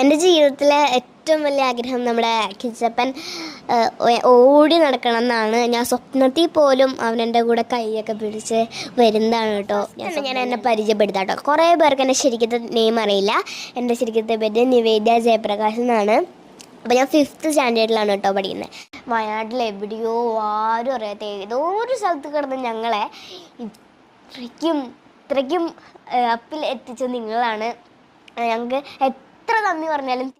എന്റെ ജീവിതത്തിലെ ഏറ്റവും വലിയ ആഗ്രഹം നമ്മുടെ കിച്ചപ്പൻ ഓടി നടക്കണം എന്നാണ് ഞാൻ സ്വപ്നത്തിൽ പോലും അവൻ എന്റെ കൂടെ കൈയൊക്കെ പിടിച്ച് വരുന്നതാണ് കേട്ടോ. ഞാൻ എന്നെ പരിചയപ്പെടുത്താം കേട്ടോ. കുറേ പേർക്ക് എന്റെ ശരിക്കത്തെ നെയിം അറിയില്ല. എന്റെ ശരിക്കത്തെ പേര് നിവേദ്യ ജയപ്രകാശ് എന്നാണ്. അപ്പോൾ ഞാൻ ഫിഫ്ത്ത് സ്റ്റാൻഡേർഡിലാണ് കേട്ടോ പഠിക്കുന്നത്. വയനാട്ടിൽ എവിടെയോ ആരും അറിയാത്ത ഏതോ ഒരു സ്ഥലത്ത് കിടന്ന് ഞങ്ങളെ ഇത്രയ്ക്കും ഇത്രയ്ക്കും അപ്പിൽ എത്തിച്ച നിങ്ങളാണ്. ഞങ്ങൾക്ക് നന്ദി പറഞ്ഞാലും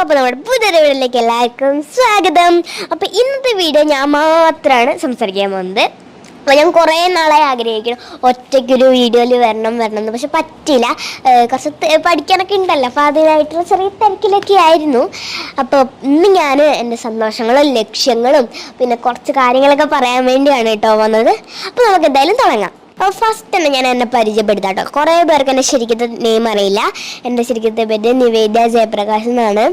അപ്പോൾ നമ്മുടെ പുതിയൊരു വീഡിയോയിലേക്ക് എല്ലാവർക്കും സ്വാഗതം. അപ്പോൾ ഇന്നത്തെ വീഡിയോ ഞാൻ മാത്രമാണ് സംസാരിക്കാൻ പോകുന്നത്. അപ്പോൾ ഞാൻ കുറേ നാളായി ആഗ്രഹിക്കണം ഒറ്റയ്ക്കൊരു വീഡിയോയിൽ വരണം വരണം എന്ന്. പക്ഷെ പറ്റില്ല കുറച്ച് പഠിക്കാനൊക്കെ ഉണ്ടല്ലോ. അപ്പോൾ അതിനായിട്ടുള്ള ചെറിയ തിരക്കിലൊക്കെ ആയിരുന്നു. അപ്പോൾ ഇന്ന് ഞാൻ എന്റെ സന്തോഷങ്ങളും ലക്ഷ്യങ്ങളും പിന്നെ കുറച്ച് കാര്യങ്ങളൊക്കെ പറയാൻ വേണ്ടിയാണ് കേട്ടോ വന്നത്. അപ്പോൾ നമുക്ക് എന്തായാലും തുടങ്ങാം. അപ്പോൾ ഫസ്റ്റ് തന്നെ ഞാൻ എന്നെ പരിചയപ്പെടുത്താം കേട്ടോ. കുറേ പേർക്ക് എന്റെ ശരിക്കത്തെ നെയിം അറിയില്ല. എന്റെ ശരിക്കത്തെ പേര് നിവേദ്യ ജയപ്രകാശ് എന്നാണ്.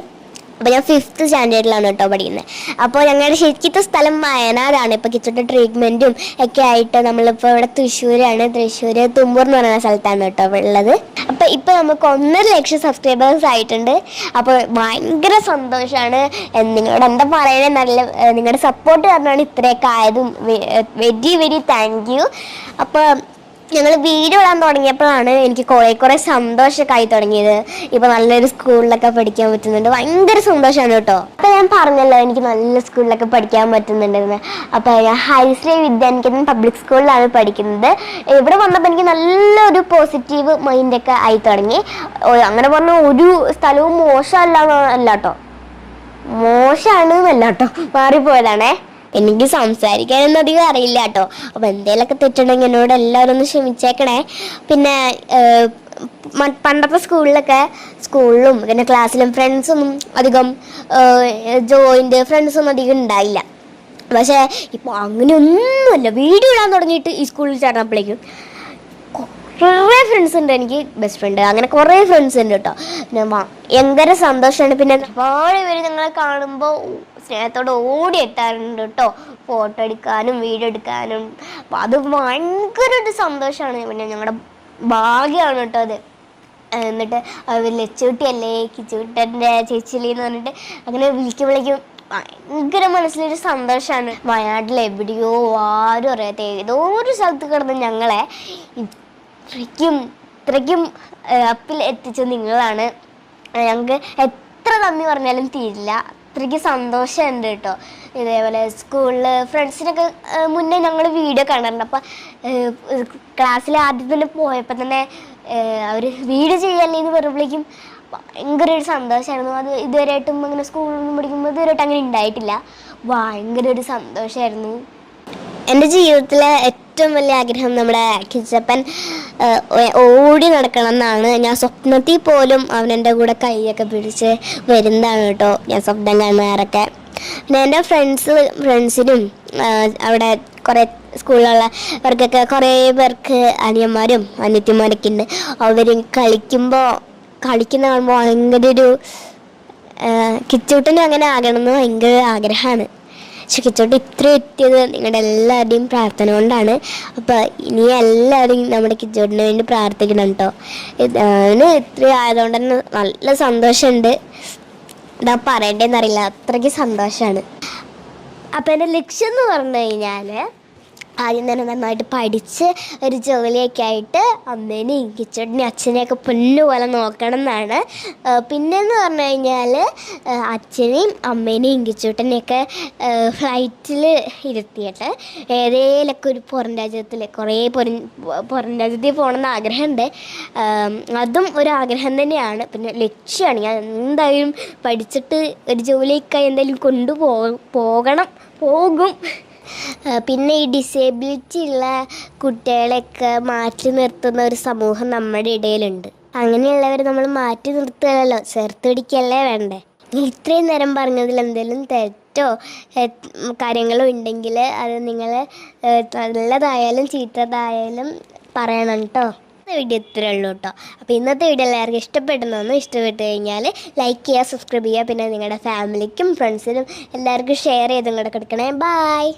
അപ്പോൾ ഞാൻ ഫിഫ്ത്ത് സ്റ്റാൻഡേർഡിലാണ് കേട്ടോ പഠിക്കുന്നത് അപ്പോൾ ഞങ്ങളുടെ ശരിക്കത്തെ സ്ഥലം വയനാടാണ്. ഇപ്പോൾ കിച്ചട്ട് ട്രീറ്റ്മെന്റും ഒക്കെ ആയിട്ട് നമ്മളിപ്പോൾ ഇവിടെ തൃശ്ശൂരാണ്. തൃശ്ശൂർ തുമ്പൂർ എന്ന് പറയുന്ന സ്ഥലത്താണ് കേട്ടോ ഉള്ളത്. അപ്പോൾ ഇപ്പോൾ നമുക്ക് ഒന്നര ലക്ഷം സബ്സ്ക്രൈബേഴ്സ് ആയിട്ടുണ്ട്. അപ്പോൾ ഭയങ്കര സന്തോഷമാണ് നിങ്ങളോട് എന്താ പറയുന്നത് നല്ല നിങ്ങളുടെ സപ്പോർട്ട് കാരണമാണ് ഇത്രയൊക്കെ ആയതും. വെരി വെരി താങ്ക് യു അപ്പോൾ ഞങ്ങൾ വീട് വിടാൻ തുടങ്ങിയപ്പോഴാണ് എനിക്ക് കുറേ കുറേ സന്തോഷമൊക്കെ ആയി തുടങ്ങിയത്. ഇപ്പൊ നല്ലൊരു സ്കൂളിലൊക്കെ പഠിക്കാൻ പറ്റുന്നുണ്ട്. ഭയങ്കര സന്തോഷമാണ് കേട്ടോ. അപ്പൊ ഞാൻ പറഞ്ഞല്ലോ എനിക്ക് നല്ല സ്കൂളിലൊക്കെ പഠിക്കാൻ പറ്റുന്നുണ്ടെന്ന്. അപ്പൊ ഞാൻ ഹൈശ്രീ വിദ്യാനികേതൻ പബ്ലിക് സ്കൂളിലാണ് പഠിക്കുന്നത്. ഇവിടെ വന്നപ്പോൾ എനിക്ക് നല്ലൊരു പോസിറ്റീവ് മൈൻഡൊക്കെ ആയി തുടങ്ങി. അങ്ങനെ പറഞ്ഞ ഒരു സ്ഥലവും മോശമല്ല അല്ല മോശമാണ് എന്നല്ല കേട്ടോ. മാറിപ്പോയതാണേ. എനിക്ക് സംസാരിക്കാനൊന്നും അധികം അറിയില്ല കേട്ടോ. അപ്പം എന്തേലൊക്കെ തെറ്റുണ്ടെങ്കിൽ എന്നോട് എല്ലാവരും ഒന്ന് ക്ഷമിച്ചേക്കണേ. പിന്നെ പണ്ടത്തെ സ്കൂളിലൊക്കെ സ്കൂളിലും പിന്നെ ക്ലാസ്സിലും ഫ്രണ്ട്സൊന്നും അധികം ജോയിന്റ് ഫ്രണ്ട്സൊന്നും അധികം ഉണ്ടായില്ല. പക്ഷേ ഇപ്പോൾ അങ്ങനെയൊന്നുമില്ല. വീഡിയോ ഇടാൻ തുടങ്ങിയിട്ട് ഈ സ്കൂളിൽ ചേർന്നപ്പോഴേക്കും കുറേ ഫ്രണ്ട്സ് ഉണ്ട്. എനിക്ക് ബെസ്റ്റ് ഫ്രണ്ട് അങ്ങനെ കുറേ ഫ്രണ്ട്സ് ഉണ്ട് കേട്ടോ ഭയങ്കര സന്തോഷമാണ് പിന്നെ ഒരുപാട് പേര് ഞങ്ങളെ കാണുമ്പോൾ സ്നേഹത്തോടെ ഓടി എത്താറുണ്ട് കേട്ടോ ഫോട്ടോ എടുക്കാനും വീഡിയോ എടുക്കാനും. അത് ഭയങ്കര ഒരു സന്തോഷമാണ് പിന്നെ ഞങ്ങളുടെ ഭാഗ്യമാണ് കേട്ടോ അത്. എന്നിട്ട് അവർ കിച്ചുട്ടന്റെ ചേച്ചിലി എന്ന് പറഞ്ഞിട്ട് അങ്ങനെ വിളിക്കുമ്പോഴേക്കും ഭയങ്കര മനസ്സിലൊരു സന്തോഷമാണ് വയനാട്ടിൽ എവിടെയോ ആരും അറിയാത്ത ഏതോ ഒരു സ്ഥലത്ത് കിടന്ന് ഞങ്ങളെ ഇത്രയ്ക്കും ഇത്രയ്ക്കും അപ്പിൽ എത്തിച്ച നിങ്ങളാണ്. ഞങ്ങൾക്ക് എത്ര നന്ദി പറഞ്ഞാലും തീരില്ല. അത്രയ്ക്ക് സന്തോഷമുണ്ട് കേട്ടോ. ഇതേപോലെ സ്കൂളിൽ ഫ്രണ്ട്സിനൊക്കെ മുന്നേ ഞങ്ങൾ വീഡിയോ കാണാറുണ്ട് അപ്പോൾ ക്ലാസ്സിൽ ആദ്യം തന്നെ പോയപ്പോൾ തന്നെ അവർ വീഡിയോ ചെയ്യല്ലേ എന്ന് പറയുമ്പോഴേക്കും ഭയങ്കര ഒരു സന്തോഷമായിരുന്നു അത് ഇതുവരെയായിട്ടും അങ്ങനെ സ്കൂളിൽ പഠിക്കുമ്പോൾ ഇതുവരെയായിട്ട് അങ്ങനെ ഉണ്ടായിട്ടില്ല. ഭയങ്കര ഒരു സന്തോഷമായിരുന്നു എന്റെ ജീവിതത്തിലെ ഏറ്റവും വലിയ ആഗ്രഹം നമ്മുടെ കിച്ചപ്പൻ ഓടി നടക്കണം എന്നാണ് ഞാൻ സ്വപ്നത്തിൽ പോലും അവനെന്റെ കൂടെ കൈയൊക്കെ പിടിച്ച് വരുന്നതാണ് കേട്ടോ. ഞാൻ സ്വപ്നം കാണുന്നവരൊക്കെ പിന്നെ എന്റെ ഫ്രണ്ട്സ് ഫ്രണ്ട്സിനും അവിടെ കുറേ സ്കൂളിലുള്ള അവർക്കൊക്കെ കുറേ പേർക്ക് അനിയന്മാരും അനിയത്തിമാരൊക്കെ ഉണ്ട്. അവരും കളിക്കുമ്പോൾ കളിക്കുന്ന കാണുമ്പോൾ ഭയങ്കര ഒരു കിച്ചൂട്ടനും അങ്ങനെ ആകണമെന്ന് ഭയങ്കര ആഗ്രഹമാണ്. പക്ഷെ കിച്ചോട്ട് ഇത്ര എത്തിയത് നിങ്ങളുടെ എല്ലാവരുടെയും പ്രാർത്ഥന കൊണ്ടാണ്. അപ്പോൾ ഇനി എല്ലാവരും നമ്മുടെ കിച്ചോട്ടിന് വേണ്ടി പ്രാർത്ഥിക്കണം കേട്ടോ ഇതിന് ഇത്ര ആയതുകൊണ്ട് തന്നെ നല്ല സന്തോഷമുണ്ട്. എന്താ പറയണ്ടേന്നറിയില്ല അത്രയ്ക്ക് സന്തോഷമാണ്. അപ്പോൾ എന്റെ ലക്ഷ്യം എന്ന് പറഞ്ഞു കഴിഞ്ഞാൽ ആദ്യം തന്നെ നന്നായിട്ട് പഠിച്ച് ഒരു ജോലിയൊക്കെ ആയിട്ട് അമ്മേനെയും കിച്ചടിനെയും അച്ഛനെയൊക്കെ പൊന്നുപോലെ നോക്കണം എന്നാണ്. പിന്നെന്ന് പറഞ്ഞു കഴിഞ്ഞാൽ അച്ഛനെയും അമ്മേനെയും കിച്ചൂട്ടനെയൊക്കെ ഫ്ലൈറ്റിൽ ഇരുത്തിയിട്ട് ഏതേലൊക്കെ ഒരു പുറം രാജ്യത്തിൽ കുറേ പുറം പുറം രാജ്യത്തിൽ പോകണമെന്ന് ആഗ്രഹമുണ്ട്. അതും ഒരു ആഗ്രഹം തന്നെയാണ്. പിന്നെ ലക്ഷ്യമാണ് ഞാൻ എന്തായാലും പഠിച്ചിട്ട് ഒരു ജോലിയൊക്കെ എന്തായാലും കൊണ്ടുപോ പോകണം. പോകും. പിന്നെ ഈ ഡിസേബിലിറ്റി ഉള്ള കുട്ടികളെയൊക്കെ മാറ്റി നിർത്തുന്ന ഒരു സമൂഹം നമ്മുടെ ഇടയിലുണ്ട്. അങ്ങനെയുള്ളവർ നമ്മൾ മാറ്റി നിർത്തുകയല്ലോ ചേർത്ത് പിടിക്കല്ലേ വേണ്ടേ? ഇത്രയും നേരം പറഞ്ഞതിൽ എന്തെങ്കിലും തെറ്റോ കാര്യങ്ങളോ ഉണ്ടെങ്കിൽ അത് നിങ്ങൾ നല്ലതായാലും ചീത്തതായാലും പറയണം കേട്ടോ. വീഡിയോ ഇത്രയേ ഉള്ളൂ കേട്ടോ. അപ്പോൾ ഇന്നത്തെ വീഡിയോ എല്ലാവർക്കും ഇഷ്ടപ്പെടുന്നൊന്നും ഇഷ്ടപ്പെട്ട് കഴിഞ്ഞാൽ ലൈക്ക് ചെയ്യുക സബ്സ്ക്രൈബ് ചെയ്യുക പിന്നെ നിങ്ങളുടെ ഫാമിലിക്കും ഫ്രണ്ട്സിനും എല്ലാവർക്കും ഷെയർ ചെയ്ത് ഇങ്ങോട്ട് കൊടുക്കണേ. ബായ്